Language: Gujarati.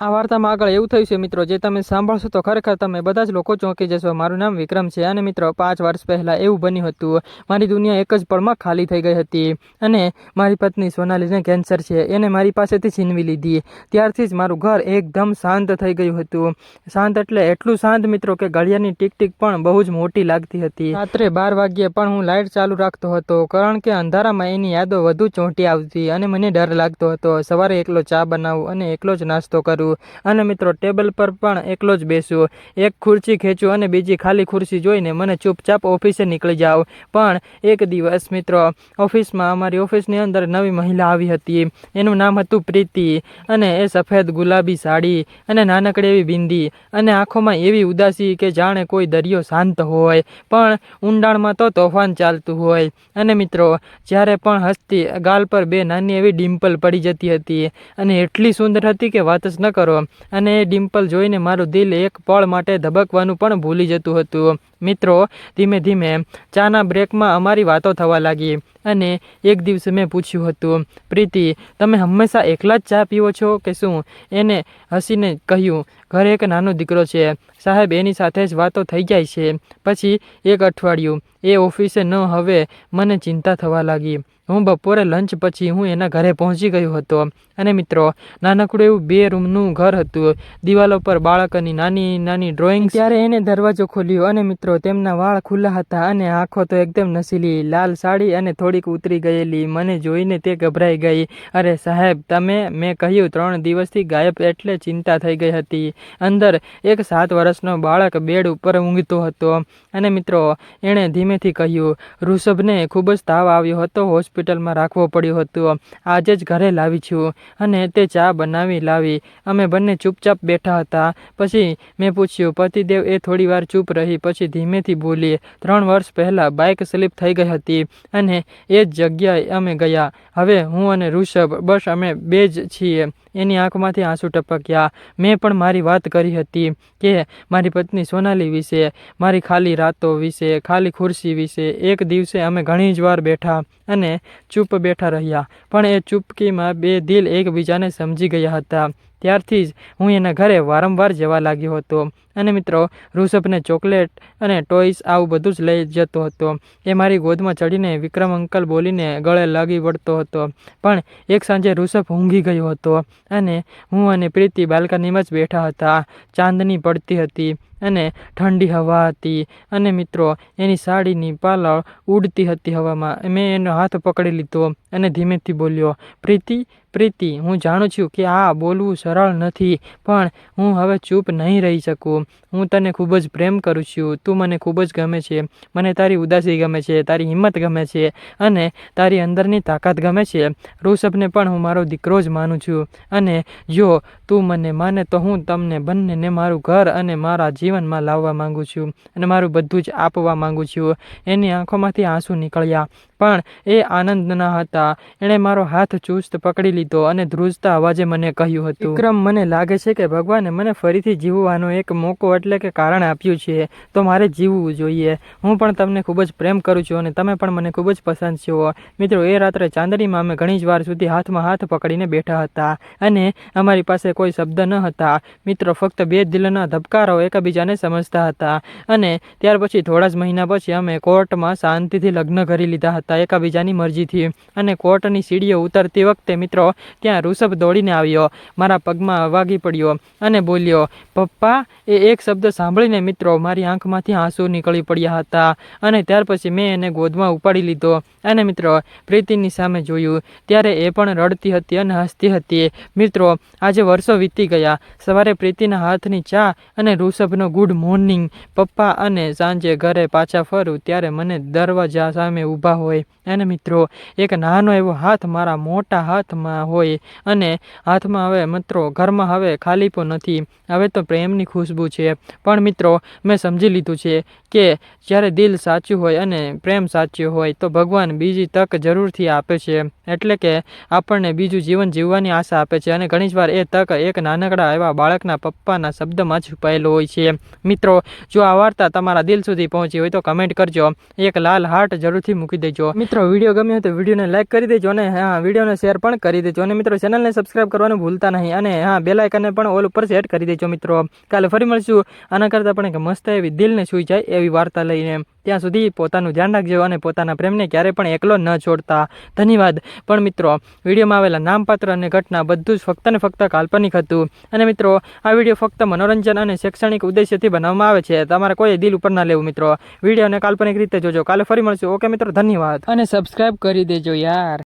આ વાર્તામાં આગળ એવું થયું છે, મિત્રો, જે તમે સાંભળશો તો ખરેખર તમે બધા જ લોકો ચોંકી જશો. મારું નામ વિક્રમ છે અને, મિત્રો, પાંચ વર્ષ પહેલાં એવું બન્યું હતું. મારી દુનિયા એક જ પળમાં ખાલી થઈ ગઈ હતી અને મારી પત્ની સોનાલીને કેન્સર છે. એને મારી પાસેથી છીનવી લીધી. ત્યારથી જ મારું ઘર એકદમ શાંત થઈ ગયું હતું. શાંત એટલે એટલું શાંત, મિત્રો, કે ઘડિયાળની ટીક ટીક પણ બહુ જ મોટી લાગતી હતી. રાત્રે બાર વાગ્યે પણ હું લાઇટ ચાલુ રાખતો હતો, કારણ કે અંધારામાં એની યાદો વધુ ચોંટી આવતી અને મને ડર લાગતો હતો. સવારે એકલો ચા બનાવું અને એકલો જ નાસ્તો કરું. અને મિત્રો, ટેબલ પર પણ એકલો જ બેસું. એક ખુરશી ખેંચું અને બીજી ખાલી ખુરશી જોઈને મને ચૂપચાપ ઓફિસે નીકળી જાઉં. પણ એક દિવસ, મિત્રો, ઓફિસમાં અમારી ઓફિસની અંદર નવી મહિલા આવી હતી. એનું નામ હતું પ્રીતિ. અને એ સફેદ ગુલાબી સાડી અને નાનકડી એવી બિંદી અને આંખોમાં એવી ઉદાસી કે જાણે કોઈ દરિયો શાંત હોય. પણ ઊંડાણમાં તો તોફાન ચાલતું હોય. અને મિત્રો, જ્યારે પણ હસતી ગાલ પર બે નાની એવી ડિમ્પલ પડી જતી હતી. અને એટલી સુંદર હતી કે વાત જ ન કરો. અને એ ડિમ્પલ જોઈને મારું દિલ એક પળ માટે ધબકવાનું પણ ભૂલી જતું હતું. મિત્રો, ધીમે ધીમે ચાના બ્રેકમાં અમારી વાતો થવા લાગી. અને એક દિવસે મેં પૂછ્યું હતું, પ્રીતિ, તમે હંમેશા એકલા જ ચા પીવો છો કે શું? એને હસીને કહ્યું, ઘરે એક નાનો દીકરો છે. સાહેબ, એની સાથે જ વાતો થઈ જાય છે. પછી એક અઠવાડિયું, એ ઓફિસે ન હવે, મને ચિંતા થવા લાગી. હું બપોરે લંચ પછી હું એના ઘરે પહોંચી ગયો હતો. અને મિત્રો, નાનકડું એવું બે રૂમનું ઘર હતું. દિવાલો પર બાળકની નાની નાની ડ્રોઈંગ ત્યારે એને દરવાજો ખોલ્યો અને મિત્રો, તેમના વાળ ખુલ્લા હતા અને આંખો તો એકદમ નસીલી, લાલ સાડી અને થોડીક ઉતરી ગયેલી. મને જોઈને તે ગભરાઈ ગઈ. અરે સાહેબ, તમે, મેં કહ્યું, ત્રણ દિવસથી ગાયબ એટલે ચિંતા થઈ ગઈ હતી. અંદર એક સાત વર્ષનો બાળક બેડ ઉપર ઊંઘતો હતો. અને મિત્રો, એણે ધીમેથી કહ્યું, ઋષભને ખૂબ જ તાવ આવ્યો હતો, હોસ્પિટલમાં રાખવો પડ્યો હતો. આજે જ ઘરે લાવી છું. અને તે ચા બનાવી લાવી. અમે બંને ચૂપચાપ બેઠા હતા. પછી મેં પૂછ્યું, પતિદેવ, એ થોડી વાર ચૂપ રહી. પછી ધીમેથી બોલી, ત્રણ વર્ષ પહેલાં બાઇક સ્લીપ થઈ ગઈ હતી. અને એ જ જગ્યાએ અમે ગયા. હવે હું અને ઋષભ બસ અમે બે જ છીએ. એની આંખમાંથી આંસુ ટપક્યા. મેં પણ મારી વાત કરી હતી કે મારી પત્ની સોનાલી વિશે, મારી ખાલી રાતો વિશે, ખાલી ખુરશી વિશે. એક દિવસે અમે ઘણી જ વાર બેઠા અને ચૂપ બેઠા રહ્યા. પણ એ ચૂપકીમાં બે દિલ એકબીજાને સમજી ગયા હતા. ત્યારથી જ હું એના ઘરે વારંવાર જવા લાગ્યો હતો. અને મિત્રો, ઋષભને ચોકલેટ અને ટોયસ આવું બધું જ લઈ જતો હતો. એ મારી ગોદમાં ચડીને વિક્રમ અંકલ બોલીને ગળે લાગી વળતો હતો. પણ એક સાંજે ઋષભ ઊંઘી ગયો હતો અને હું અને પ્રીતિ બાલ્કનીમાં જ બેઠા હતા. ચાંદની પડતી હતી. અને ઠંડી હવા હતી. અને મિત્રો, એની સાડીની પાલળ ઉડતી હતી હવામાં. મેં એનો હાથ પકડી લીધો અને ધીમેથી બોલ્યો, પ્રીતિ પ્રીતિ, હું જાણું છું કે આ બોલવું સરળ નથી, પણ હું હવે ચૂપ નહીં રહી શકું. હું તને ખૂબ જ પ્રેમ કરું છું. તું મને ખૂબ જ ગમે છે. મને તારી ઉદાસી ગમે છે, તારી હિંમત ગમે છે અને તારી અંદરની તાકાત ગમે છે. ઋષભને પણ હું મારો દીકરો જ માનું છું. અને જો તું મને માને તો હું તમને બંનેને મારું ઘર અને મારા જીવનમાં લાવવા માંગુ છું અને મારું બધું જ આપવા માંગુ છું. એની આંખોમાંથી આંસુ નીકળ્યા. પણ એ આનંદ ન હતા. એણે મારો હાથ ચુસ્ત પકડી લીધો અને ધ્રુજતા અવાજે મને કહ્યું હતું, વિક્રમ, મને લાગે છે કે ભગવાને મને ફરીથી જીવવાનો એક મોકો એટલે કે કારણ આપ્યું છે, તો મારે જીવવું જોઈએ. હું પણ તમને ખૂબ જ પ્રેમ કરું છું અને તમે પણ મને ખૂબ જ પસંદ છો. મિત્રો, એ રાત્રે ચાંદડીમાં અમે ઘણી જ વાર સુધી હાથમાં હાથ પકડીને બેઠા હતા અને અમારી પાસે કોઈ શબ્દ ન હતા. મિત્રો, ફક્ત બે દિલના ધબકારો એકબીજાને સમજતા હતા અને ત્યાર પછી થોડા જ મહિના પછી અમે કોર્ટમાં શાંતિથી લગ્ન કરી લીધા હતા. એકબીજાની મરજીથી અને કોર્ટની સીડીઓ ઉતરતી વખતે મિત્રો ત્યાં ઋષભ દોડીને આવ્યો. મારા પગમાં વાગી પડ્યો અને બોલ્યો, પપ્પા, એ એક શબ્દ સાંભળીને મિત્રો મારી આંખમાંથી આંસુ નીકળી પડ્યા હતા અને ત્યાર પછી મેં એને ગોદમાં ઉપાડી લીધો. અને મિત્રો, પ્રીતિની સામે જોયું, ત્યારે એ પણ રડતી હતી અને હસતી હતી. મિત્રો, આજે વર્ષો વીતી ગયા. સવારે પ્રીતિના હાથની ચા અને ઋષભનો ગુડ મોર્નિંગ પપ્પા અને સાંજે ઘરે પાછા ફરું ત્યારે મને દરવાજા સામે ઊભા હોય અને મિત્રો, એક નાનો એવો હાથ મારા મોટા હાથમાં હોય અને હાથમાં હવે મિત્રો ઘરમાં હવે ખાલીપો નથી. હવે તો પ્રેમની ખુશ્બુ છે. પણ મિત્રો, મેં સમજી લીધું છે કે જ્યારે દિલ સાચું હોય અને પ્રેમ સાચું હોય તો ભગવાન બીજી તક જરૂરથી આપે છે. એટલે કે આપણને બીજું જીવન જીવવાની આશા આપે છે અને ઘણી વાર એ તક એક નાનકડા એવા બાળકના પપ્પાના શબ્દમાં છુપાયેલો હોય છે. મિત્રો, જો આ વાર્તા તમારા દિલ સુધી પહોંચી હોય તો કમેન્ટ કરજો. એક લાલ હાર્ટ જરૂરથી મૂકી દેજો. મિત્રો, વીડિયો ગમ્યો તો વિડીયોને લાઇક કરી દેજો અને હા, વિડીયોને શેર પણ કરી દેજો. અને મિત્રો, ચેનલને સબસ્ક્રાઈબ કરવાનું ભૂલતા નહીં અને હા બેલાઇકનને પણ ઓલ ઉપર સેટ કરી દેજો મિત્રો. કાલે ફરી મળશું. આના કરતાં પણ એક મસ્ત એવી દિલને સૂઈ જાય એવી વાર્તા લઈને ત્યાં સુધી પોતાનું ધ્યાન રાખજો અને પોતાના પ્રેમને ક્યારે પણ એકલો ન છોડતા. ધન્યવાદ. પણ મિત્રો, વિડીયોમાં આવેલા નામપાત્ર અને ઘટના બધું જ ફક્ત ને ફક્ત કાલ્પનિક હતું. અને મિત્રો, આ વીડિયો ફક્ત મનોરંજન અને શૈક્ષણિક ઉદ્દેશ્યથી બનાવવામાં આવે છે. તમારે કોઈ દિલ ઉપર ના લેવું, મિત્રો. વિડીયોને કાલ્પનિક રીતે જોજો. કાલે ફરી મળશું. ઓકે, મિત્રો, ધન્યવાદ. અને સબસ્ક્રાઇબ કરી દેજો યાર.